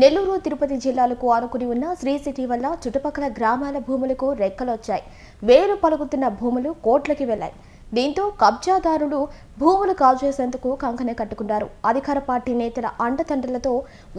నెల్లూరు తిరుపతి జిల్లాలకు ఆనుకుని ఉన్న శ్రీ సిటీ వల్ల చుట్టుపక్కల గ్రామాల భూములకు రెక్కలొచ్చాయి. వేలు పలుకుతున్న భూములు కోట్లకి వెళ్ళాయి దీంతో కబ్జాదారులు భూములు కాజేసేందుకు కంకణ కట్టుకున్నారు. అధికార పార్టీ నేతల అండతండలతో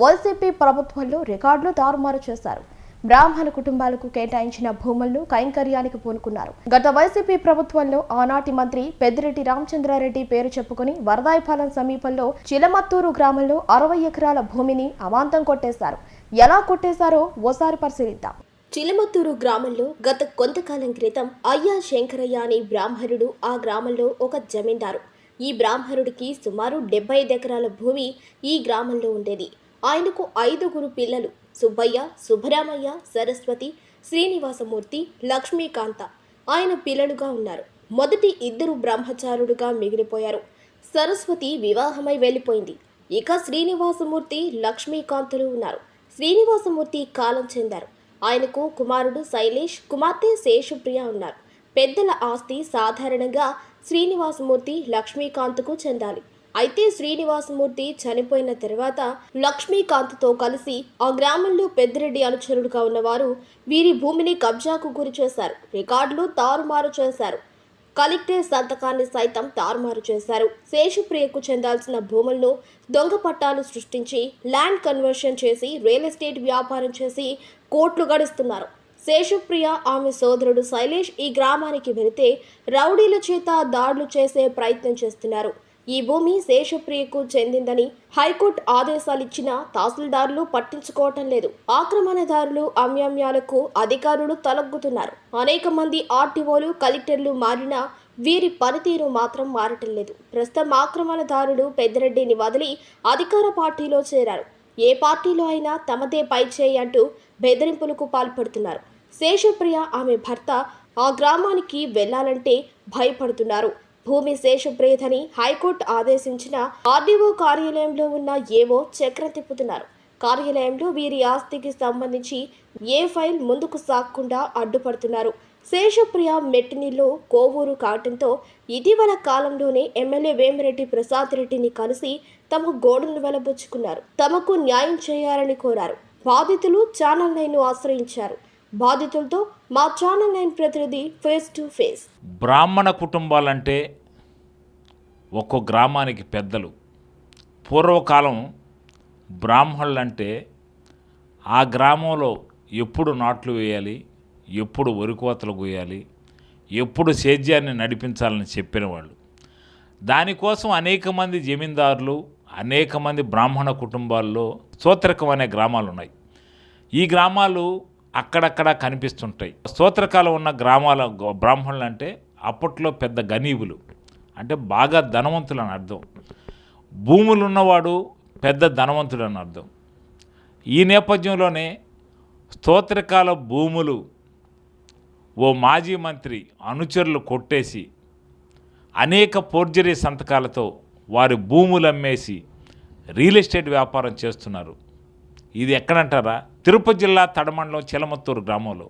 వైసీపీ ప్రభుత్వంలో రికార్డులు తారుమారు చేశారు. బ్రాహ్మణ కుటుంబాలకు కేటాయించిన భూములను కైంకర్యానికి పూనుకున్నారు. గత వైసీపీ ప్రభుత్వంలో ఆనాటి మంత్రి పెద్దిరెడ్డి రామచంద్రారెడ్డి పేరు చెప్పుకుని వరదాయపాలెం సమీపంలో చిలమత్తూరు గ్రామంలో అరవై ఎకరాల భూమిని అమాంతం కొట్టేశారు. ఎలా కొట్టేశారో ఓసారి పరిశీలిద్దాం. చిలమత్తూరు గ్రామంలో గత కొంతకాలం క్రితం అయ్యా శంకరయ్య అనే బ్రాహ్మణుడు ఆ గ్రామంలో ఒక జమీందారు. ఈ బ్రాహ్మణుడికి సుమారు డెబ్బై ఐదు ఎకరాల భూమి ఈ గ్రామంలో ఉండేది. ఆయనకు ఐదుగురు పిల్లలు. సుబ్బయ్య సుబ్బరామయ్య సరస్వతి శ్రీనివాసమూర్తి లక్ష్మీకాంత. ఆయన పిల్లలుగా ఉన్నారు. మొదటి ఇద్దరు బ్రహ్మచారుడుగా మిగిలిపోయారు. సరస్వతి వివాహమై వెళ్ళిపోయింది. ఇక శ్రీనివాసమూర్తి లక్ష్మీకాంతులు ఉన్నారు. శ్రీనివాసమూర్తి కాలం చెందారు. ఆయనకు కుమారుడు శైలేష్ కుమార్తె శేషుప్రియ ఉన్నారు. పెద్దల ఆస్తి సాధారణంగా శ్రీనివాసమూర్తి లక్ష్మీకాంత్కు చెందాలి. అయితే శ్రీనివాసమూర్తి చనిపోయిన తర్వాత లక్ష్మీకాంత్తో కలిసి ఆ గ్రామంలో పెద్దిరెడ్డి అనుచరుడుగా ఉన్నవారు వీరి భూమిని కబ్జాకు గురి చేశారు. రికార్డులు తారుమారు చేశారు. కలెక్టర్ సంతకాన్ని సైతం తారుమారు చేశారు. శేషుప్రియకు చెందాల్సిన భూములను దొంగ పట్టాలు సృష్టించి ల్యాండ్ కన్వర్షన్ చేసి రియల్ ఎస్టేట్ వ్యాపారం చేసి కోట్లు గడిస్తున్నారు. శేషుప్రియ ఆమె సోదరుడు శైలేష్ ఈ గ్రామానికి వెళితే రౌడీల చేత దాడులు చేసే ప్రయత్నం చేస్తున్నారు. ఈ భూమి శేషప్రియకు చెందిందని హైకోర్టు ఆదేశాలిచ్చినా తహసీల్దారులు పట్టించుకోవటం లేదు. ఆక్రమణదారులు అమ్యామ్యాలకు అధికారులు తలగ్గుతున్నారు. అనేక మంది ఆర్టీఓలు కలెక్టర్లు మారినా వీరి పనితీరు మాత్రం మారటం లేదు. ప్రస్తుతం ఆక్రమణదారులు పెద్దిరెడ్డిని వదిలి అధికార పార్టీలో చేరారు. ఏ పార్టీలో అయినా తమదే పై చేయి అంటూ బెదిరింపులకు పాల్పడుతున్నారు. శేషప్రియ ఆమె భర్త ఆ గ్రామానికి వెళ్ళాలంటే భయపడుతున్నారు. భూమి శేషప్రియదని హైకోర్టు ఆదేశించిన ఆర్డీఓ కార్యాలయంలో ఉన్న ఏవో చక్రం తిప్పుతున్నారు. కార్యాలయంలో వీరి ఆస్తికి సంబంధించి ఏ ఫైల్ ముందుకు సాగకుండా అడ్డుపడుతున్నారు. శేషప్రియ మెట్టినిలో కోవూరు కావటంతో ఇటీవల కాలంలోనే ఎమ్మెల్యే వేమిరెడ్డి ప్రసాద్ రెడ్డిని కలిసి తమ గోడును వెలబుచ్చుకున్నారు. తమకు న్యాయం చేయాలని కోరారు. బాధితులు ఛానల్ నైన్ ఆశ్రయించారు. బాధితులతో మా ఛానల్ నైన్ ప్రతినిధి ఫేస్ టు ఫేస్. బ్రాహ్మణ కుటుంబాలంటే ఒక్కో గ్రామానికి పెద్దలు. పూర్వకాలం బ్రాహ్మణులంటే ఆ గ్రామంలో ఎప్పుడు నాట్లు వేయాలి ఎప్పుడు వరికోతలు కోయాలి ఎప్పుడు సేద్యాన్ని నడిపించాలని చెప్పిన వాళ్ళు దానికోసం అనేక మంది జమీందారులు అనేక మంది బ్రాహ్మణ కుటుంబాల్లో సోత్రకం అనే గ్రామాలు ఉన్నాయి ఈ గ్రామాలు అక్కడక్కడ కనిపిస్తుంటాయి. స్తోత్రకాలం ఉన్న గ్రామాల బ్రాహ్మణులు అంటే అప్పట్లో పెద్ద గనీవులు. అంటే బాగా ధనవంతులు అని అర్థం. భూములు ఉన్నవాడు పెద్ద ధనవంతుడు అని అర్థం. ఈ నేపథ్యంలోనే స్తోత్రకాల భూములు ఓ మాజీ మంత్రి అనుచరులు కొట్టేసి అనేక ఫోర్జరీ సంతకాలతో వారి భూములు అమ్మేసి రియల్ ఎస్టేట్ వ్యాపారం చేస్తున్నారు. ఇది ఎక్కడంటారా? తిరుపతి జిల్లా తడమండలం చిలమత్తూరు గ్రామంలో.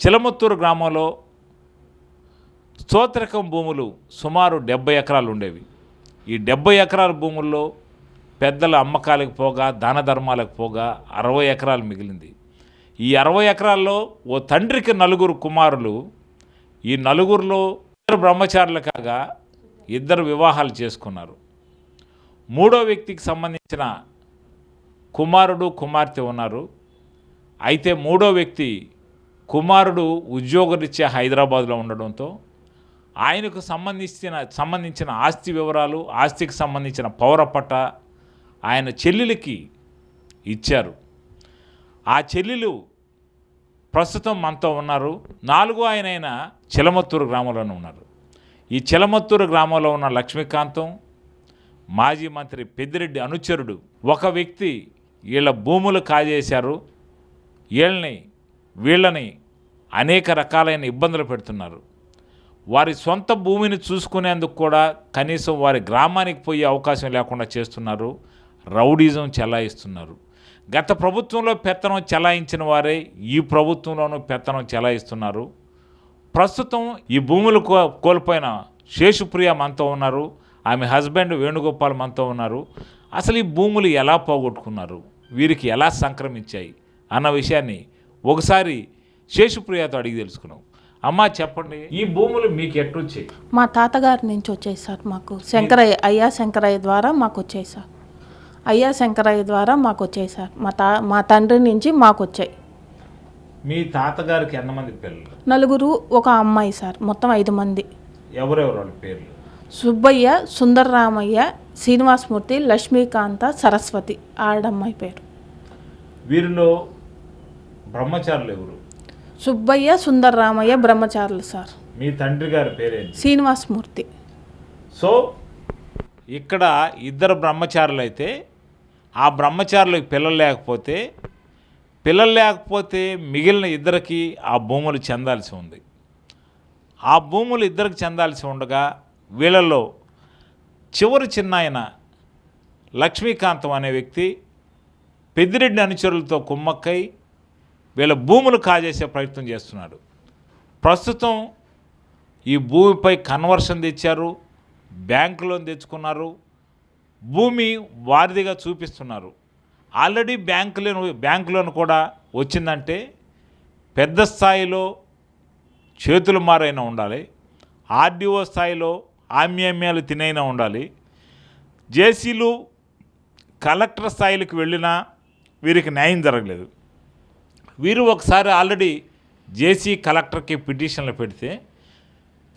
చిలమత్తూరు గ్రామంలో స్తోత్రకం భూములు సుమారు డెబ్బై ఎకరాలు ఉండేవి. ఈ డెబ్బై ఎకరాల భూముల్లో పెద్దల అమ్మకాలకు పోగా దాన ధర్మాలకు పోగా అరవై ఎకరాలు మిగిలింది. ఈ అరవై ఎకరాల్లో ఓ తండ్రికి నలుగురు కుమారులు ఈ నలుగురిలో ఇద్దరు బ్రహ్మచారులు కాగా ఇద్దరు వివాహాలు చేసుకున్నారు. మూడో వ్యక్తికి సంబంధించిన కుమారుడు కుమార్తె ఉన్నారు. అయితే మూడో వ్యక్తి కుమారుడు ఉద్యోగరీత్యా హైదరాబాద్లో ఉండడంతో ఆయనకు సంబంధించిన సంబంధించిన ఆస్తి వివరాలు ఆస్తికి సంబంధించిన పౌరపట్ట ఆయన చెల్లెలికి ఇచ్చారు. ఆ చెల్లెలు ప్రస్తుతం మనతో ఉన్నారు. నాలుగో ఆయన అయిన చిలమత్తూరు గ్రామంలోనే ఉన్నారు. ఈ చిలమత్తూరు గ్రామంలో ఉన్న లక్ష్మీకాంతం మాజీ మంత్రి పెద్దిరెడ్డి అనుచరుడు ఒక వ్యక్తి వీళ్ళ భూములు కాజేశారు వీళ్ళని వీళ్ళని అనేక రకాలైన ఇబ్బందులు పెడుతున్నారు. వారి సొంత భూమిని చూసుకునేందుకు కూడా కనీసం వారి గ్రామానికి పోయే అవకాశం లేకుండా చేస్తున్నారు రౌడీజం చెలాయిస్తున్నారు. గత ప్రభుత్వంలో పెత్తనం చెలాయించిన వారే ఈ ప్రభుత్వంలోనూ పెత్తనం చెలాయిస్తున్నారు. ప్రస్తుతం ఈ భూములు కో కోల్పోయిన శేషుప్రియ మనతో ఉన్నారు ఆమె హస్బెండ్ వేణుగోపాల్ మనతో ఉన్నారు. అసలు ఈ భూములు ఎలా పోగొట్టుకున్నారు? వీరికి ఎలా సంక్రమించాయి అన్న విషయాన్ని ఒకసారి శేషుప్రియతో అడిగి తెలుసుకున్నాం. అమ్మా చెప్పండి. ఈ భూములు మీకు ఎట్టొచ్చాయి మా తాతగారి నుంచి వచ్చాయి సార్ మాకు. శంకరయ్య అయ్యా శంకరయ్య ద్వారా మాకు వచ్చాయి సార్. అయ్యా శంకరయ్య ద్వారా మాకు వచ్చాయి సార్. మా తా మా తండ్రి నుంచి మాకు వచ్చాయి. మీ తాతగారికి ఎంతమంది పిల్లలు? నలుగురు ఒక అమ్మాయి సార్. మొత్తం ఐదు మంది. ఎవరెవరు వాళ్ళ పేర్లు? సుబ్బయ్య సుందరరామయ్య శ్రీనివాసమూర్తి లక్ష్మీకాంత సరస్వతి ఆడమ్మాయి పేరు. వీరిలో బ్రహ్మచారులు ఎవరు? సుబ్బయ్య సుందరరామయ్య బ్రహ్మచారులు సార్. మీ తండ్రి గారి పేరేంటి? శ్రీనివాసమూర్తి. సో ఇక్కడ ఇద్దరు బ్రహ్మచారులు అయితే ఆ బ్రహ్మచారులకు పిల్లలు లేకపోతే పిల్లలు లేకపోతే మిగిలిన ఇద్దరికి ఆ భూములు చెందాల్సి ఉంది. ఆ భూములు ఇద్దరికి చెందాల్సి ఉండగా వీళ్ళల్లో చివరి చిన్నాయన లక్ష్మీకాంతం అనే వ్యక్తి పెద్దిరెడ్డి అనుచరులతో కుమ్మక్కై వీళ్ళ భూములు కాజేసే ప్రయత్నం చేస్తున్నాడు. ప్రస్తుతం ఈ భూమిపై కన్వర్షన్ తెచ్చారు బ్యాంకు లోన్ తెచ్చుకున్నారు భూమి వారిదిగా చూపిస్తున్నారు. Already bank loan bank loan కూడా వచ్చిందంటే పెద్ద స్థాయిలో చేతులు మారైనా ఉండాలి. ఆర్డీఓ స్థాయిలో ఆమ్యామ్యాలు తినైనా ఉండాలి. జేసీలు కలెక్టర్ స్థాయిలకు వెళ్ళినా వీరికి న్యాయం జరగలేదు. వీరు ఒకసారి ఆల్రెడీ జేసీ కలెక్టర్కి పిటిషన్లు పెడితే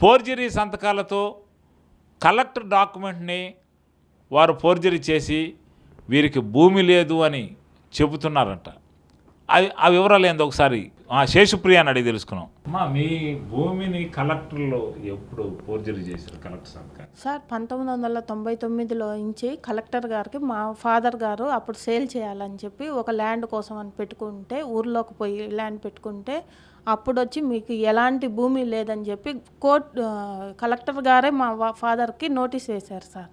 ఫోర్జరీ సంతకాలతో కలెక్టర్ డాక్యుమెంట్ని వారు ఫోర్జరీ చేసి వీరికి భూమి లేదు అని చెబుతున్నారంట. అవి ఆ వివరాలు ఏందో ఒకసారి శేషుప్రియ అని అడిగి తెలుసుకున్నాం. అమ్మా మీ భూమిని కలెక్టర్లో ఎప్పుడు ఫోర్జరీ చేశారు కలెక్టర్ సంతకాలు సార్ పంతొమ్మిది వందల తొంభై తొమ్మిదిలో నుంచి కలెక్టర్ గారికి మా ఫాదర్ గారు అప్పుడు సేల్ చేయాలని చెప్పి ఒక ల్యాండ్ కోసం అని పెట్టుకుంటే ఊర్లోకి పోయి ల్యాండ్ పెట్టుకుంటే అప్పుడు వచ్చి మీకు ఎలాంటి భూమి లేదని చెప్పి కోర్ట్ కలెక్టర్ గారే మా ఫాదర్కి నోటీస్ వేశారు సార్.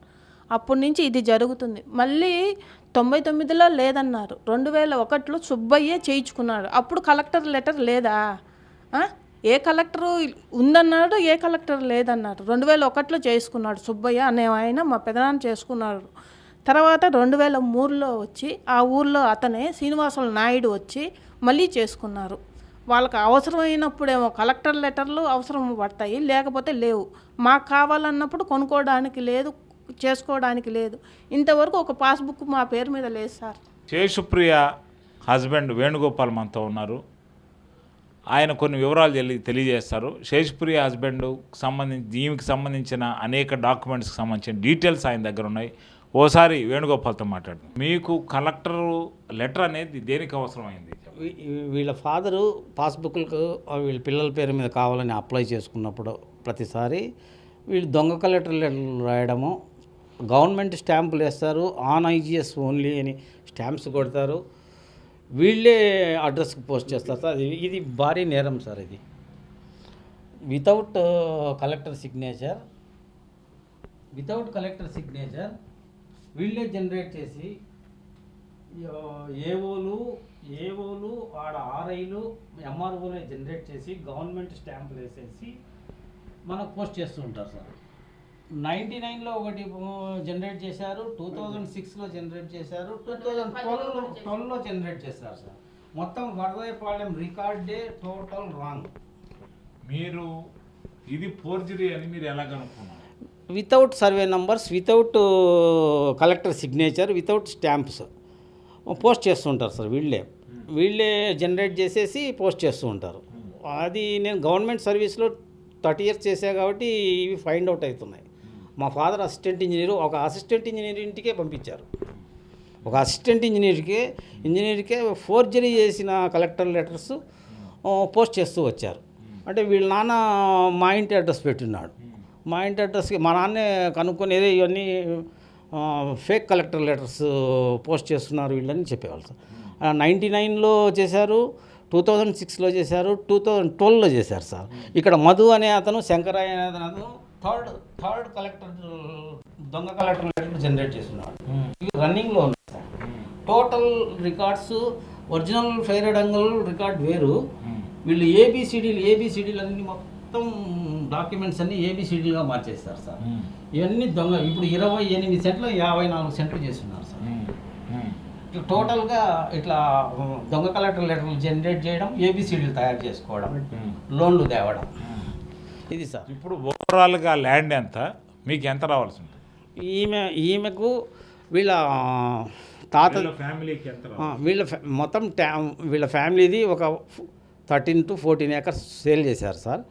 అప్పటి నుంచి ఇది జరుగుతుంది. మళ్ళీ తొంభై తొమ్మిదిలో లేదన్నారు. రెండు వేల ఒకటిలో సుబ్బయ్యే చేయించుకున్నాడు. అప్పుడు కలెక్టర్ లెటర్ లేదా? ఏ కలెక్టరు ఉందన్నాడు ఏ కలెక్టర్ లేదన్నాడు. రెండు వేల ఒకటిలో చేసుకున్నాడు సుబ్బయ్య అనే ఆయన మా పెదనాన్న చేసుకున్నాడు. తర్వాత రెండు వేల మూడులో వచ్చి ఆ ఊర్లో అతనే శ్రీనివాసుల నాయుడు వచ్చి మళ్ళీ చేసుకున్నారు. వాళ్ళకి అవసరమైనప్పుడేమో కలెక్టర్ లెటర్లు అవసరం పడతాయి లేకపోతే లేవు. మాకు కావాలన్నప్పుడు కొనుక్కోవడానికి లేదు చేసుకోవడానికి లేదు. ఇంతవరకు ఒక పాస్బుక్ మా పేరు మీద లేదు సార్. శేషుప్రియ హస్బెండ్ వేణుగోపాల్ మనతో ఉన్నారు. ఆయన కొన్ని వివరాలు తెలి తెలియజేస్తారు. శేషుప్రియ హస్బెండ్ సంబంధించి దీనికి సంబంధించిన అనేక డాక్యుమెంట్స్కి సంబంధించిన డీటెయిల్స్ ఆయన దగ్గర ఉన్నాయి. ఓసారి వేణుగోపాల్తో మాట్లాడు. మీకు కలెక్టర్ లెటర్ అనేది దేనికి అవసరమైంది? వీళ్ళ ఫాదరు పాస్బుక్లకు వీళ్ళ పిల్లల పేరు మీద కావాలని అప్లై చేసుకున్నప్పుడు ప్రతిసారి వీళ్ళు దొంగ కలెక్టర్ లెటర్లు రాయడము గవర్నమెంట్ స్టాంపులు వేస్తారు ఆన్ ఐజిఎస్ ఓన్లీ అని స్టాంప్స్ కొడతారు. వీళ్ళే అడ్రస్కి పోస్ట్ చేస్తారు సార్. ఇది ఇది భారీ నేరం సార్ ఇది. Without collector signature without collector signature వీళ్ళే జనరేట్ చేసి ఏఓలు ఏఓలు ఆడ ఆర్ఐలు ఎంఆర్ఓలే జనరేట్ చేసి గవర్నమెంట్ స్టాంపులు వేసేసి మనకు పోస్ట్ చేస్తూ ఉంటారు సార్. నైంటీ నైన్లో ఒకటి జనరేట్ చేశారు టూ థౌజండ్ సిక్స్లో జనరేట్ చేశారు టూ థౌజండ్ ట్వెల్వ్ ట్వెల్వ్లో జనరేట్ చేశారు సార్. మొత్తం వరదయపాలెం రికార్డే టోటల్ రాంగ్ మీరు ఇది ఫోర్జరీ అని మీరు ఎలా కనుక్కున్నారు? Without survey numbers without collector signature without stamps post చేస్తుంటారు సార్ వీళ్ళే. వీళ్ళే జనరేట్ చేసేసి పోస్ట్ చేస్తూ ఉంటారు. అది నేను గవర్నమెంట్ సర్వీస్లో థర్టీ ఇయర్స్ చేశా కాబట్టి ఇవి ఫైండ్ అవుట్ అవుతున్నాయి. మా ఫాదర్ అసిస్టెంట్ ఇంజనీర్ ఒక అసిస్టెంట్ ఇంజనీర్ ఇంటికే పంపించారు. ఒక అసిస్టెంట్ ఇంజనీర్కి ఇంజనీర్కే ఫోర్జరీ చేసిన కలెక్టర్ లెటర్స్ పోస్ట్ చేస్తూ వచ్చారు. అంటే వీళ్ళ నాన్న మా ఇంటి అడ్రస్ పెట్టున్నాడు. మా ఇంటి అడ్రస్కి మా నాన్నే కనుక్కునేది ఇవన్నీ ఫేక్ కలెక్టర్ లెటర్స్ పోస్ట్ చేస్తున్నారు వీళ్ళని చెప్పేవాళ్ళు సార్. నైంటీ నైన్లో చేశారు టూ థౌజండ్ సిక్స్లో చేశారు టూ థౌజండ్ ట్వెల్వ్లో చేశారు సార్. ఇక్కడ మధు అనే అతను శంకరాయ అనే అతను థర్డ్ థర్డ్ కలెక్టర్ దొంగ కలెక్టర్ లెటర్ జనరేట్ చేస్తున్నాడు ఇవి రన్నింగ్లో ఉన్నాయి sir total records original fair Dangal record వేరు. వీళ్ళు ఏబిసిడీలు ఏబిసిడీలు అన్ని మొత్తం డాక్యుమెంట్స్ అన్ని ఏబిసిడీలుగా మార్చేస్తారు సార్. ఇవన్నీ దొంగ ఇప్పుడు ఇరవై ఎనిమిది సెంట్లు యాభై నాలుగు సెంట్లు చేస్తున్నారు సార్. టోటల్గా ఇట్లా దొంగ కలెక్టర్ లెటర్లు జనరేట్ చేయడం ఏబిసిడీలు తయారు చేసుకోవడం లోన్లు తేవడం. ఇది సార్. ఇప్పుడు ఓవరాల్గా ల్యాండ్ ఎంత? మీకు ఎంత రావాల్సి ఉంటుంది ఈమె ఈమెకు వీళ్ళ తాత ఫ్యామిలీకి ఎంత వీళ్ళ మొత్తం వీళ్ళ ఫ్యామిలీది ఒక thirteen to fourteen acres sale చేశారు సార్.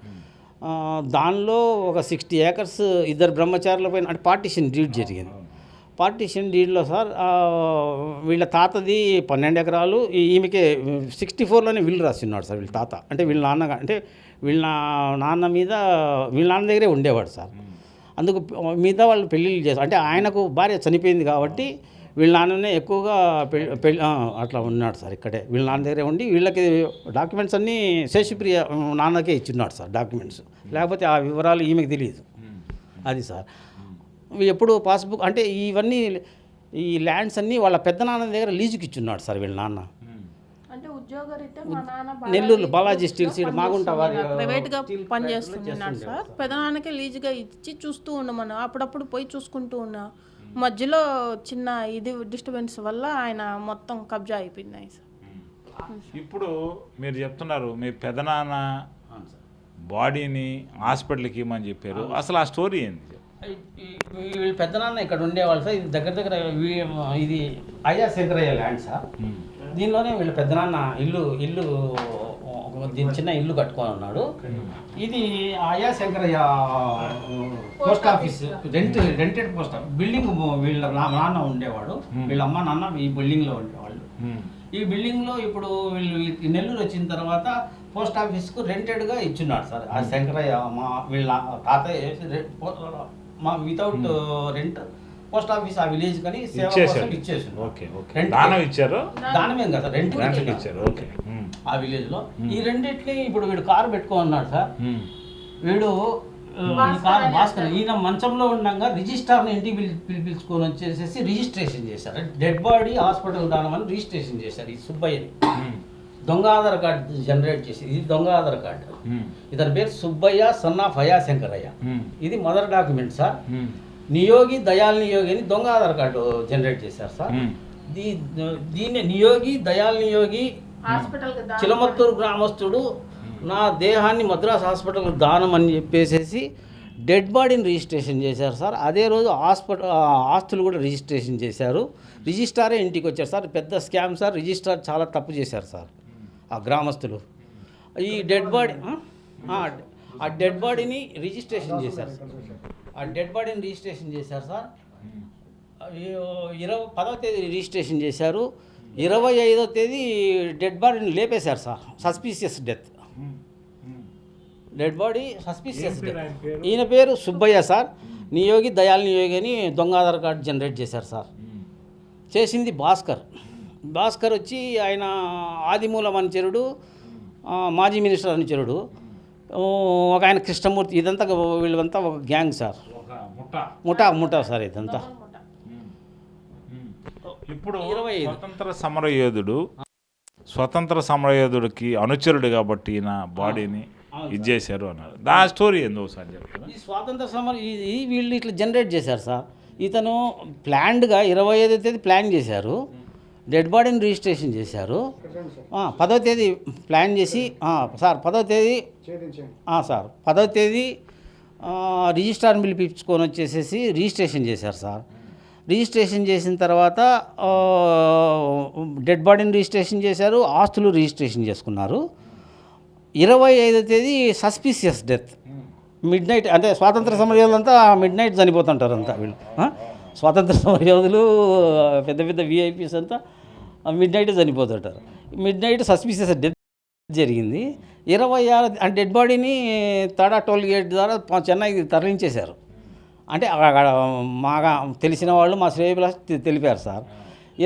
ఆ, దానిలో ఒక సిక్స్టీ ఏకర్స్ ఇద్దరు బ్రహ్మచారుల పైన అంటే పార్టీషన్ డీడ్ జరిగింది. పార్టీషన్ డీడ్లో సార్ వీళ్ళ తాతది పన్నెండు ఎకరాలు ఈమెకే సిక్స్టీ ఫోర్లోనే వీళ్ళు రాసిన్నాడు సార్ వీళ్ళ తాత. అంటే వీళ్ళ నాన్న అంటే వీళ్ళ నాన్న మీద వీళ్ళ నాన్న దగ్గరే ఉండేవాడు సార్. అందుకు మిగతా వాళ్ళు పెళ్ళిళ్ళు చేస్తారు అంటే ఆయనకు భార్య చనిపోయింది కాబట్టి వీళ్ళ నాన్ననే ఎక్కువగా పెళ్ళి అట్లా ఉన్నాడు సార్ ఇక్కడే. వీళ్ళ నాన్న దగ్గరే ఉండి వీళ్ళకి డాక్యుమెంట్స్ అన్నీ శేషప్రియ నాన్నకే ఇచ్చిన్నాడు సార్ డాక్యుమెంట్స్. లేకపోతే ఆ వివరాలు ఈమెకు తెలియదు. అది సార్. ఎప్పుడు పాస్బుక్ అంటే ఇవన్నీ ఈ ల్యాండ్స్ అన్నీ వాళ్ళ పెద్ద నాన్న దగ్గర లీజుకి ఇచ్చున్నాడు సార్ వీళ్ళ నాన్న అంటే ఉద్యోగరీత్యా మా నాన్న నెల్లూరు బాలాజీ స్టీల్స్ ఈడ మాగుంట వారి ప్రైవేట్గా పనిచేస్తున్నాడు సార్. పెదనాన్నకి లీజుగా ఇచ్చి చూస్తూ ఉన్నామను అప్పుడప్పుడు పోయి చూసుకుంటూ ఉన్నా. మధ్యలో చిన్న ఇది డిస్టర్బెన్స్ వల్ల ఆయన మొత్తం కబ్జా అయిపోయినాయి సార్. ఇప్పుడు మీరు చెప్తున్నారు మీ పెదనాన్న బాడీని హాస్పిటల్కి ఇవ్వమని చెప్పారు. అసలు ఆ స్టోరీ ఏంది? వీళ్ళ పెద్ద నాన్న ఇక్కడ ఉండేవాళ్ళు సార్. ఇది దగ్గర దగ్గర ఇది అయ్యా శంకరయ్య ల్యాండ్ సార్. దీనిలోనే వీళ్ళ పెద్దనాన్న ఇల్లు ఇల్లు ఒక దీని చిన్న ఇల్లు కట్టుకొని ఉన్నాడు. ఇది అయ్యా Shankaraiah post office. Rent rented post office. Building వీళ్ళ నా- నాన్న ఉండేవాడు. వీళ్ళ అమ్మ నాన్న ఈ బిల్డింగ్లో ఉండేవాళ్ళు. ఈ బిల్డింగ్లో ఇప్పుడు వీళ్ళు నెల్లూరు వచ్చిన తర్వాత పోస్ట్ ఆఫీస్కు రెంటెడ్గా ఇచ్చున్నాడు సార్. ఆ శంకరయ్య మా వీళ్ళ తాతయ్య మా వితౌట్ రెంట్ పోస్ట్ ఆఫీస్ ఆ విలేజ్ కానీ సేవ కోసం ఇచ్చేసి ఓకే ఓకే. దానం ఇచ్చారు? కదా రెంట్ ఇచ్చారు ఓకే. ఆ విలేజ్లో ఈ రెండిట్ని ఇప్పుడు వీడు కారు పెట్టుకొని ఉన్నాడు సార్. వీడు కారు భాస్కర్ ఈయన మంచంలో ఉండగా రిజిస్టార్ని ఇంటికి పిలి పిలి- పిలుచుకొని వచ్చేసేసి రిజిస్ట్రేషన్ చేశారు. డెడ్ బాడీ హాస్పిటల్ దానం అని రిజిస్ట్రేషన్ చేశారు ఈ సుబ్బయ్యని. ఉమ్. దొంగ ఆధార్ కార్డు జనరేట్ చేసి ఇది దొంగ ఆధార్ కార్డు. ఇతని పేరు సుబ్బయ్య సన్ ఆఫ్ అయా శంకరయ్య. ఇది mother document sir. Niyogi Dayal Niyogi అని దొంగ ఆధార్ కార్డు జనరేట్ చేశారు సార్. దీ దీన్ని నియోగి దయాల్ నియోగి హాస్పిటల్ చిలమత్తూరు గ్రామస్తుడు నా దేహాన్ని మద్రాస్ హాస్పిటల్కి దానం అని చెప్పేసేసి డెడ్ బాడీని రిజిస్ట్రేషన్ చేశారు సార్. అదే రోజు హాస్పిటల్ ఆస్తులు కూడా రిజిస్ట్రేషన్ చేశారు. రిజిస్ట్రారే ఇంటికి వచ్చారు సార్. పెద్ద స్కామ్ సార్. రిజిస్ట్రార్ చాలా తప్పు చేశారు సార్. ఆ గ్రామస్తులు. ఈ డెడ్ బాడీ ఆ డెడ్ బాడీని రిజిస్ట్రేషన్ చేశారు సార్. ఆ డెడ్ బాడీని రిజిస్ట్రేషన్ చేశారు సార్ ఇరవై పదవ తేదీ రిజిస్ట్రేషన్ చేశారు ఇరవై ఐదో తేదీ డెడ్ బాడీని లేపేశారు sir suspicious death. Dead body suspicious death? ఈయన పేరు సుబ్బయ్య సార్ నియోగి దయాల్ నియోగి అని దొంగ ఆధార్ కార్డు జనరేట్ చేశారు సార్. చేసింది భాస్కర్ భాస్కర్ వచ్చి ఆయన ఆదిమూలం అనుచరుడు మాజీ మినిస్టర్ అనుచరుడు ఒక ఆయన కృష్ణమూర్తి ఇదంతా వీళ్ళంతా ఒక గ్యాంగ్ సార్. ఒక ముఠ. ముఠా సార్ ఇదంతా. ఇప్పుడు. స్వతంత్ర సమరయోధుడు స్వతంత్ర సమరయోధుడికి అనుచరుడు కాబట్టి నా బాడీని ఇది చేశారు అన్నారు. దా స్టోరీ ఏందో చెప్తారా? ఈ స్వాతంత్ర సమరం ఇది వీళ్ళు ఇట్లా జనరేట్ చేశారు సార్. ఇతను ప్లాన్డ్గా ఇరవై ఐదో తేదీ ప్లాన్ చేశారు. డెడ్ బాడీని రిజిస్ట్రేషన్ చేశారు. ఆ, పదో తేదీ ప్లాన్ చేసి సార్ పదో తేదీ సార్ పదో తేదీ ఆ, రిజిస్ట్రార్ని పిలిపించుకొని వచ్చేసేసి రిజిస్ట్రేషన్ చేశారు సార్. రిజిస్ట్రేషన్ చేసిన తర్వాత డెడ్ బాడీని రిజిస్ట్రేషన్ చేశారు ఆస్తులు రిజిస్ట్రేషన్ చేసుకున్నారు. ఇరవై ఐదో తేదీ సస్పీషియస్ డెత్. మిడ్ నైట్ అంటే స్వాతంత్ర సమరయోధులంతా మిడ్ నైట్ చనిపోతుంటారు అంతా వీళ్ళు? స్వాతంత్ర సమరయోధులు పెద్ద పెద్ద విఐపీస్ అంతా మిడ్ నైట్ చనిపోతుంటారు. మిడ్ నైట్ సస్పీషియస్ డెత్ జరిగింది. ఇరవై ఆరు అంటే డెడ్ బాడీని తడా టోల్ గేట్ ద్వారా చెన్నై చెన్నైకి తరలించేశారు. అంటే అక్కడ మాగా తెలిసిన వాళ్ళు మా శ్రేయభిలాష్ తెలిపారు సార్.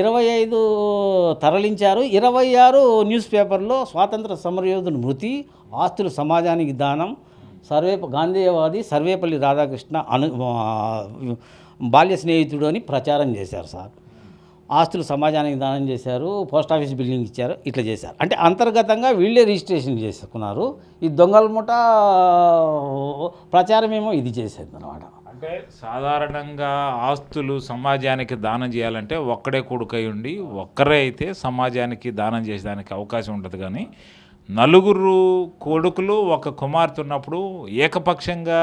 ఇరవై ఐదు తరలించారు. ఇరవై ఆరు న్యూస్ పేపర్లో స్వాతంత్ర సమరయోధుని మృతి ఆస్తులు సమాజానికి దానం సర్వేప గాంధీవాది సర్వేపల్లి రాధాకృష్ణ అను బాల్య స్నేహితుడు అని ప్రచారం చేశారు సార్. ఆస్తులు సమాజానికి దానం చేశారు పోస్ట్ ఆఫీస్ బిల్డింగ్ ఇచ్చారు ఇట్లా చేశారు. అంటే అంతర్గతంగా వీళ్ళే రిజిస్ట్రేషన్ చేసుకున్నారు. ఈ దొంగల ముఠ ప్రచారం ఏమో ఇది చేసేది అనమాట అంటే సాధారణంగా ఆస్తులు సమాజానికి దానం చేయాలంటే ఒక్కడే కొడుకై ఉండి ఒక్కరే అయితే సమాజానికి దానం చేసేదానికి అవకాశం ఉంటుంది కానీ నలుగురు కొడుకులు ఒక కుమార్తె ఉన్నప్పుడు ఏకపక్షంగా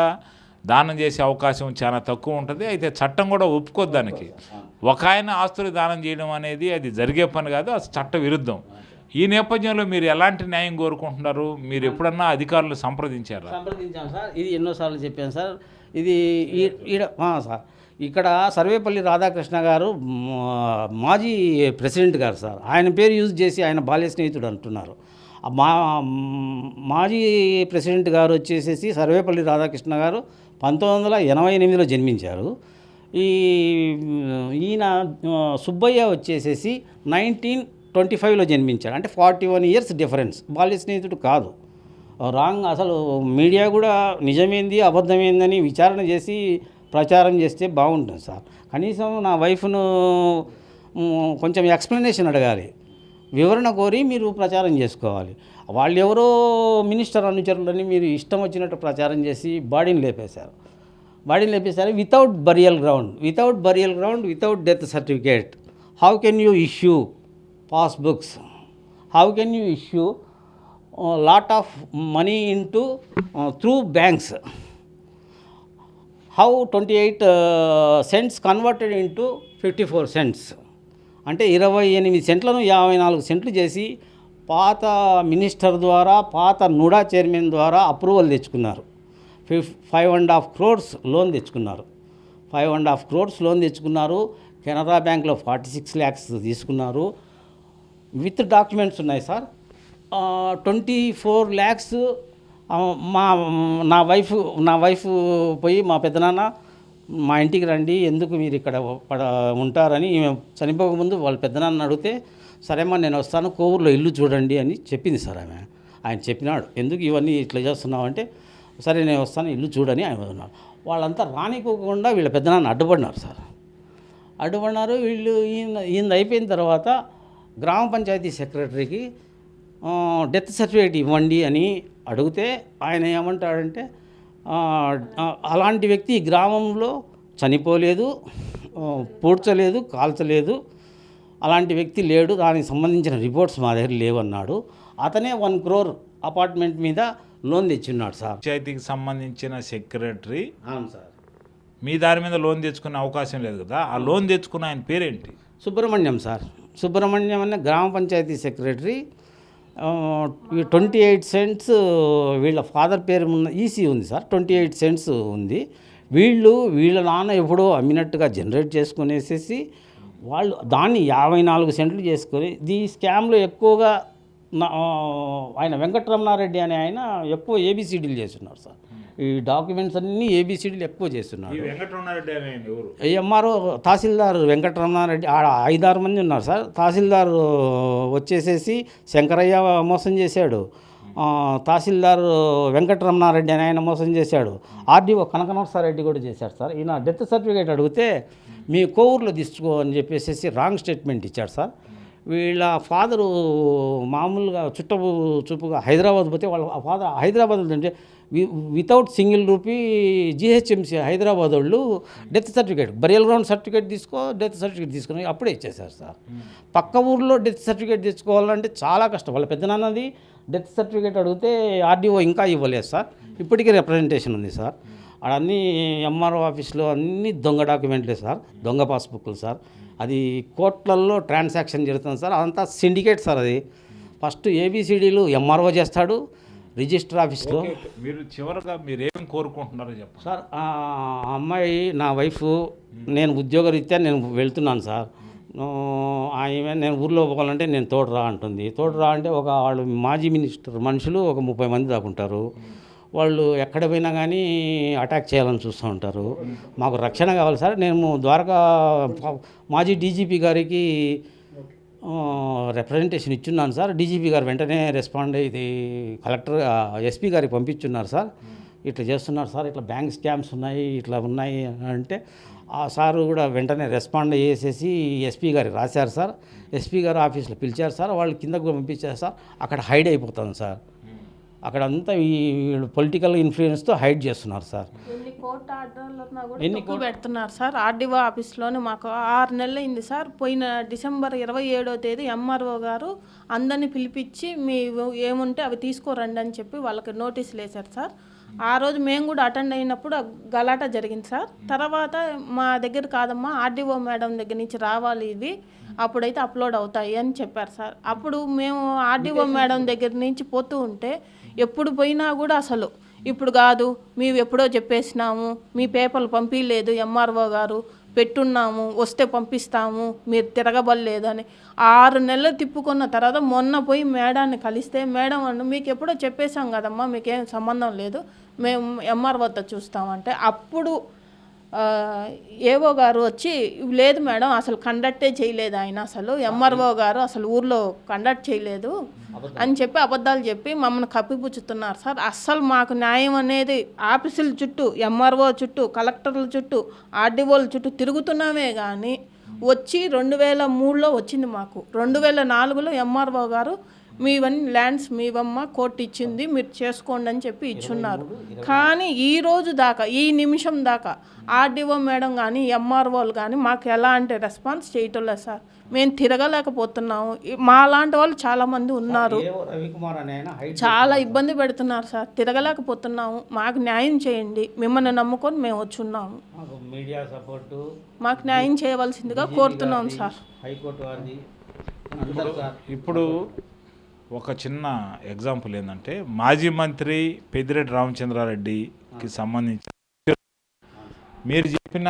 దానం చేసే అవకాశం చాలా తక్కువ ఉంటుంది. అయితే చట్టం కూడా ఒప్పుకోద్దు దానికి. ఒక ఆయన ఆస్తులు దానం చేయడం అనేది అది జరిగే పని కాదు అది చట్ట విరుద్ధం. ఈ నేపథ్యంలో మీరు ఎలాంటి న్యాయం కోరుకుంటున్నారు? మీరు ఎప్పుడన్నా అధికారులు సంప్రదించారా? సంప్రదించాం సార్. ఇది ఎన్నోసార్లు చెప్పాను సార్. ఇది ఈ- ఈడ సార్. ఇక్కడ సర్వేపల్లి రాధాకృష్ణ గారు మా- మాజీ ప్రెసిడెంట్ గారు సార్. ఆయన పేరు యూజ్ చేసి ఆయన బాల్య స్నేహితుడు అంటున్నారు. మా మాజీ ప్రెసిడెంట్ గారు వచ్చేసేసి సర్వేపల్లి రాధాకృష్ణ గారు పంతొమ్మిది వందల ఎనభై ఎనిమిదిలో జన్మించారు. ఈ ఈయన సుబ్బయ్య వచ్చేసేసి నైన్టీన్ ట్వంటీ ఫైవ్లో జన్మించాడు. అంటే ఫార్టీ వన్ ఇయర్స్ డిఫరెన్స్. బాల్య స్నేహితుడు కాదు. రాంగ్ అసలు మీడియా కూడా నిజమేంది అబద్ధమేందని విచారణ చేసి ప్రచారం చేస్తే బాగుంటుంది సార్. కనీసం నా వైఫ్ను కొంచెం ఎక్స్ప్లెనేషన్ అడగాలి. వివరణ కోరి మీరు ప్రచారం చేసుకోవాలి. వాళ్ళు ఎవరో మినిస్టర్ అనుచరులని మీరు ఇష్టం వచ్చినట్టు ప్రచారం చేసి బాడీని లేపేశారు. బాడీని లేపేశారు without burial ground without burial ground without death certificate. How can you issue passbooks how can you issue lot of money into through banks how twenty eight cents converted into fifty four cents అంటే ఇరవై ఎనిమిది సెంట్లను యాభై నాలుగు సెంట్లు చేసి పాత minister ద్వారా పాత నుడా చైర్మన్ ద్వారా అప్రూవల్ తెచ్చుకున్నారు. Fif five and half crores loan తెచ్చుకున్నారు. Five and half crores loan తెచ్చుకున్నారు. కెనరా బ్యాంక్లో ఫార్టీ సిక్స్ ల్యాక్స్ తీసుకున్నారు. విత్ డాక్యుమెంట్స్ ఉన్నాయి సార్. ట్వంటీ ఫోర్ ల్యాక్స్ మా నా వైఫ్ నా వైఫ్ పోయి మా పెద్దనాన్న మా ఇంటికి రండి ఎందుకు మీరు ఇక్కడ పడ ఉంటారని ఈమె చనిపోకముందు వాళ్ళ పెద్దనాన్న అడిగితే సరేమ్మా నేను వస్తాను కోవూరులో ఇల్లు చూడండి అని చెప్పింది సార్ ఆమె. ఆయన చెప్పినాడు ఎందుకు ఇవన్నీ ఇట్లా చేస్తున్నావు? అంటే సరే నేను వస్తాను ఇల్లు చూడని ఆయన అన్నాడు వాళ్ళంతా రానికోకుండా వీళ్ళ పెద్దనాన్న అడ్డుపడినారు సార్. అడ్డుపడినారు వీళ్ళు ఈయన ఈయన అయిపోయిన తర్వాత గ్రామ పంచాయతీ సెక్రటరీకి డెత్ సర్టిఫికేట్ ఇవ్వండి అని అడిగితే ఆయన ఏమంటాడంటే అలాంటి వ్యక్తి ఈ గ్రామంలో చనిపోలేదు పూడ్చలేదు కాల్చలేదు అలాంటి వ్యక్తి లేడు దానికి సంబంధించిన రిపోర్ట్స్ మా దగ్గర లేవన్నాడు అతనే వన్ క్రోర్ అపార్ట్మెంట్ మీద లోన్ తెచ్చున్నాడు సార్. పంచాయతీకి సంబంధించిన సెక్రటరీ అవును సార్. మీ దాని మీద లోన్ తెచ్చుకునే అవకాశం లేదు కదా ఆ లోన్ తెచ్చుకున్న ఆయన పేరేంటి? సుబ్రహ్మణ్యం సార్. సుబ్రహ్మణ్యం అనే గ్రామ panchayat secretary twenty eight cents వీళ్ళ ఫాదర్ పేరు ఉన్న ఈసీ ఉంది సార్ ట్వంటీ ఎయిట్ సెంట్స్ ఉంది. వీళ్ళు వీళ్ళ నాన్న ఎప్పుడో అమ్మినట్టుగా జనరేట్ చేసుకునేసేసి వాళ్ళు దాన్ని యాభై నాలుగు సెంట్లు చేసుకొని ఈ స్కామ్లో ఎక్కువగా ఆయన వెంకటరమణారెడ్డి అనే ఆయన ఎక్కువ ఏబిసిడీలు చేస్తున్నారు సార్. ఈ డాక్యుమెంట్స్ అన్నీ ఏబిసిడీలు ఎక్కువ చేస్తున్నారు. ఎంఆర్ఓ తహసీల్దార్ వెంకటరమణారెడ్డి ఆడ ఐదారు మంది ఉన్నారు సార్. తహసీల్దార్ వచ్చేసేసి శంకరయ్య మోసం చేశాడు. తహసీల్దార్ వెంకటరమణారెడ్డి అని ఆయన మోసం చేశాడు. ఆర్డీఓ కనకనరసారెడ్డి కూడా చేశాడు సార్. ఈయన డెత్ సర్టిఫికేట్ అడిగితే మీ కోవూరులో తీసుకో అని చెప్పేసి రాంగ్ స్టేట్మెంట్ ఇచ్చాడు సార్. వీళ్ళ ఫాదరు మామూలుగా చుట్టపు చూపుగా హైదరాబాద్ పోతే వాళ్ళ ఫాదర్ హైదరాబాద్ అంటే without single rupee GHMC Hyderabad వాళ్ళు death certificate burial ground certificate తీసుకో డెత్ సర్టిఫికేట్ తీసుకుని అప్పుడే ఇచ్చేసారు సార్. పక్క ఊర్లో డెత్ సర్టిఫికేట్ తీసుకోవాలంటే చాలా కష్టం. వాళ్ళ పెద్దనాన్నది డెత్ సర్టిఫికేట్ అడిగితే ఆర్డీఓ ఇంకా ఇవ్వలేదు సార్. ఇప్పటికీ రిప్రజెంటేషన్ ఉంది సార్. అన్నీ ఎంఆర్ఓ ఆఫీస్లో అన్ని దొంగ డాక్యుమెంట్లే సార్. దొంగ పాస్బుక్లు సార్. అది కోట్లల్లో ట్రాన్సాక్షన్ జరుగుతుంది సార్. అదంతా సిండికేట్ సార్ అది. ఫస్ట్ ఏబిసిడీలు ఎంఆర్ఓ చేస్తాడు రిజిస్టర్ ఆఫీస్లో. మీరు చివరగా మీరు ఏం కోరుకుంటున్నారో చెప్పండి. సార్ ఆ అమ్మాయి నా వైఫ్ నేను ఉద్యోగరీత్యా నేను వెళ్తున్నాను సార్. ఆమె నేను ఊర్లో పోవాలంటే నేను తోడు రా అంటుంది. తోడు రా అంటే ఒక వాళ్ళు మాజీ మినిస్టర్ మనుషులు ఒక ముప్పై మంది దాకా ఉంటారు. వాళ్ళు ఎక్కడ పోయినా కానీ అటాక్ చేయాలని చూస్తూ ఉంటారు. మాకు రక్షణ కావాలి సార్. నేను ద్వారకా మాజీ డీజీపీ గారికి రిప్రజెంటేషన్ ఇచ్చున్నాను సార్. డీజీపీ గారు వెంటనే రెస్పాండ్ అయ్యి ఇది కలెక్టర్ ఎస్పీ గారికి పంపించున్నారు సార్. ఇట్లా చేస్తున్నారు సార్. ఇట్లా బ్యాంక్ స్కామ్స్ ఉన్నాయి ఇట్లా ఉన్నాయి అంటే ఆ సారు కూడా వెంటనే రెస్పాండ్ చేసేసి ఎస్పీ గారికి రాశారు సార్. ఎస్పీ గారు ఆఫీస్లో పిలిచారు సార్. వాళ్ళు కిందకు పంపించారు సార్. అక్కడ హైడ్ అయిపోతాను సార్. అక్కడంతా ఈ పొలిటికల్ ఇన్ఫ్లుయెన్స్తో హైడ్ చేస్తున్నారు సార్. ఎన్ని పెడుతున్నారు సార్? ఆర్డీఓ ఆఫీస్లోనే మాకు ఆరు నెలలు అయింది సార్. పోయిన డిసెంబర్ ఇరవై ఏడో తేదీ ఎంఆర్ఓ గారు అందరిని పిలిపించి మీ ఏముంటే అవి తీసుకోరండి అని చెప్పి వాళ్ళకి నోటీసులు వేశారు సార్. ఆ రోజు మేము కూడా అటెండ్ అయినప్పుడు గలాట జరిగింది సార్. తర్వాత మా దగ్గర కాదమ్మా ఆర్డీఓ మేడం దగ్గర నుంచి రావాలి ఇది అప్పుడైతే అప్లోడ్ అవుతాయి అని చెప్పారు సార్. అప్పుడు మేము ఆర్డీఓ మేడం దగ్గర నుంచి పోతూ ఉంటే ఎప్పుడు పోయినా కూడా అసలు. ఇప్పుడు కాదు మేము ఎప్పుడో చెప్పేసినాము మీ పేపర్లు పంపించలేదు ఎంఆర్ఓ గారు పెట్టున్నాము వస్తే పంపిస్తాము మీరు తిరగబడలేదని. ఆరు నెలలు తిప్పుకున్న తర్వాత మొన్న పోయి మేడాన్ని కలిస్తే మేడం అన్న మీకు ఎప్పుడో చెప్పేశాం కదమ్మా మీకేం సంబంధం లేదు మేము ఎంఆర్ఓతో వద్ద చూస్తామంటే అప్పుడు ఏవో గారు వచ్చి లేదు మేడం అసలు కండక్టే చేయలేదు ఆయన అసలు. ఎంఆర్ఓ గారు అసలు ఊర్లో కండక్ట్ చేయలేదు. అని చెప్పి అబద్ధాలు చెప్పి మమ్మల్ని కప్పిపుచ్చుతున్నారు సార్. అస్సలు మాకు న్యాయం అనేది ఆఫీసుల చుట్టూ ఎంఆర్ఓ చుట్టూ కలెక్టర్ల చుట్టూ ఆర్డీఓల చుట్టూ తిరుగుతున్నామే కానీ వచ్చి రెండు వేల మూడులో వచ్చింది మాకు. రెండు వేల నాలుగులో ఎంఆర్ఓ గారు మీవన్నీ ల్యాండ్స్ మీవమ్మ కోర్టు ఇచ్చింది మీరు చేసుకోండి అని చెప్పి ఇచ్చున్నారు. కానీ ఈ రోజు దాకా ఈ నిమిషం దాకా ఆర్డీఓ మేడం కానీ ఎంఆర్ఓలు కానీ మాకు ఎలాంటి రెస్పాన్స్ చేయటం లేదు సార్. మేము తిరగలేకపోతున్నాము. ఈ- మా లాంటి వాళ్ళు చాలామంది ఉన్నారు. చాలా ఇబ్బంది పెడుతున్నారు సార్. తిరగలేకపోతున్నాము. మాకు న్యాయం చేయండి. మిమ్మల్ని నమ్ముకొని మేము వచ్చున్నాము. మాకు మీడియా సపోర్టు మాకు న్యాయం చేయవలసిందిగా కోరుతున్నాం సార్. హైకోర్టు వారిది అందరు సార్. ఇప్పుడు ఒక చిన్న ఎగ్జాంపుల్ ఏంటంటే మాజీ మంత్రి పెద్దిరెడ్డి రామచంద్రారెడ్డికి సంబంధించి. మీరు చెప్పిన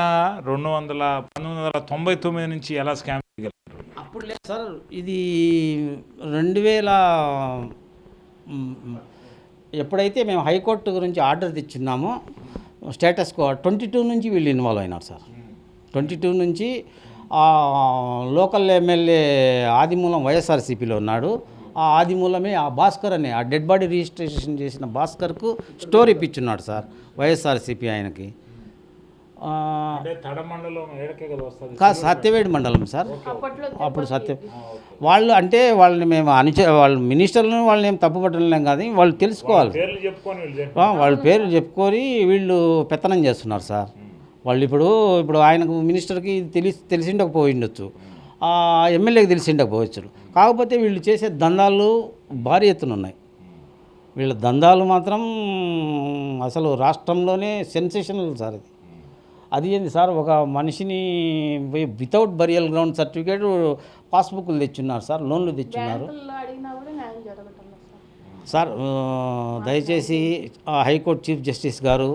రెండు వందల పంతొమ్మిది వందల తొంభై తొమ్మిది నుంచి ఎలా స్కామ్ చేయగలరు అప్పుడు లేదు సార్ ఇది రెండు వేల ఎప్పుడైతే మేము హైకోర్టు గురించి ఆర్డర్ తెచ్చున్నామో స్టేటస్ కో ట్వంటీ టూ నుంచి వీళ్ళు ఇన్వాల్వ్ అయినారు సార్. ట్వంటీ టూ నుంచి లోకల్ ఎమ్మెల్యే ఆదిమూలం వైఎస్ఆర్సీపీలో ఉన్నాడు. ఆ ఆదిమూలమే ఆ భాస్కర్ అనే ఆ డెడ్ బాడీ రిజిస్ట్రేషన్ చేసిన భాస్కర్కు స్టోరీ ఇప్పించున్నాడు సార్ వైఎస్ఆర్సీపీ ఆయనకి. కదా వస్తుంది. కా సత్యవేడి మండలం సార్. అప్పుడు సత్య వాళ్ళు అంటే వాళ్ళని మేము అనుచ వాళ్ళు మినిస్టర్లను వాళ్ళని ఏం తప్పుపట్టలేం కాదు వాళ్ళు తెలుసుకోవాలి. పేర్లు చెప్పుకొని వీళ్ళు చెప్పి ఆ, వాళ్ళ పేర్లు చెప్పుకొని వీళ్ళు పెత్తనం చేస్తున్నారు సార్. వాళ్ళు ఇప్పుడు ఇప్పుడు ఆయనకు మినిస్టర్కి తెలిసి తెలిసిండకపోయిండొచ్చు ఆ ఎమ్మెల్యేకి తెలిసిండకపోవచ్చు కాకపోతే వీళ్ళు చేసే దందాలు భారీ ఎత్తున ఉన్నాయి. వీళ్ళ దందాలు మాత్రం అసలు రాష్ట్రంలోనే సెన్సేషనల్ సార్ అది. అది ఏంది సార్? ఒక మనిషిని వితౌట్ బరియల్ గ్రౌండ్ సర్టిఫికేట్ పాస్బుక్లు తెచ్చున్నారు సార్ లోన్లు తెచ్చున్నారు. సార్. దయచేసి హైకోర్టు చీఫ్ జస్టిస్ గారు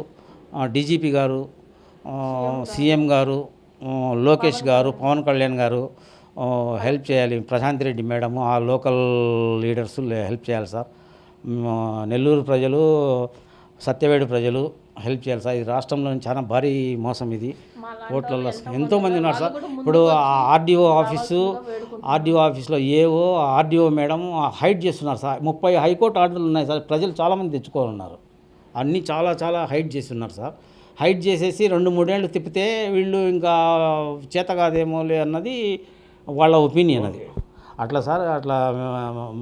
డీజీపీ గారు సీఎం గారు. లోకేష్ గారు పవన్ కళ్యాణ్ గారు హెల్ప్ చేయాలి. ప్రశాంత్ రెడ్డి మేడం ఆ లోకల్ లీడర్స్ హెల్ప్ చేయాలి సార్. నెల్లూరు ప్రజలు సత్యవేడు ప్రజలు హెల్ప్ చేయాలి సార్. ఇది రాష్ట్రంలో చాలా భారీ మోసం ఇది. కోట్లలో ఎంతోమంది ఉన్నారు సార్. ఇప్పుడు ఆర్డీఓ ఆఫీసు ఆర్డీఓ ఆఫీస్లో ఏవో ఆర్డీఓ మేడం హైడ్ చేస్తున్నారు సార్. ముప్పై హైకోర్టు ఆర్డర్లు ఉన్నాయి సార్. ప్రజలు చాలామంది తెచ్చుకోనున్నారు అన్నీ చాలా చాలా హైడ్ చేస్తున్నారు సార్. హైడ్ చేసేసి రెండు మూడేళ్ళు తిప్పితే వీళ్ళు ఇంకా చేత కాదేమోలే అన్నది వాళ్ళ ఒపీనియన్ అది. అట్లా సార్ అట్లా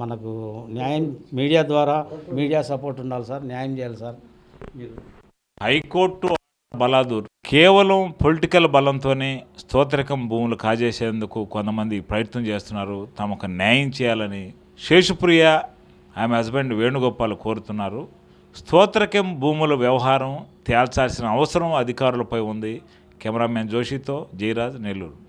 మనకు న్యాయం మీడియా ద్వారా మీడియా సపోర్ట్ ఉండాలి సార్ న్యాయం చేయాలి సార్. మీరు హైకోర్టు బలాదూర్. కేవలం పొలిటికల్ బలంతోనే స్తోత్రకం భూములు కాజేసేందుకు కొంతమంది ప్రయత్నం చేస్తున్నారు తమకు న్యాయం చేయాలని శేషుప్రియ ఆమె హస్బెండ్ వేణుగోపాల్ కోరుతున్నారు. స్తోత్రకం భూముల వ్యవహారం తేల్చాల్సిన అవసరం అధికారులపై ఉంది. కెమెరామెన్ జోషితో జయరాజ్ నెల్లూరు.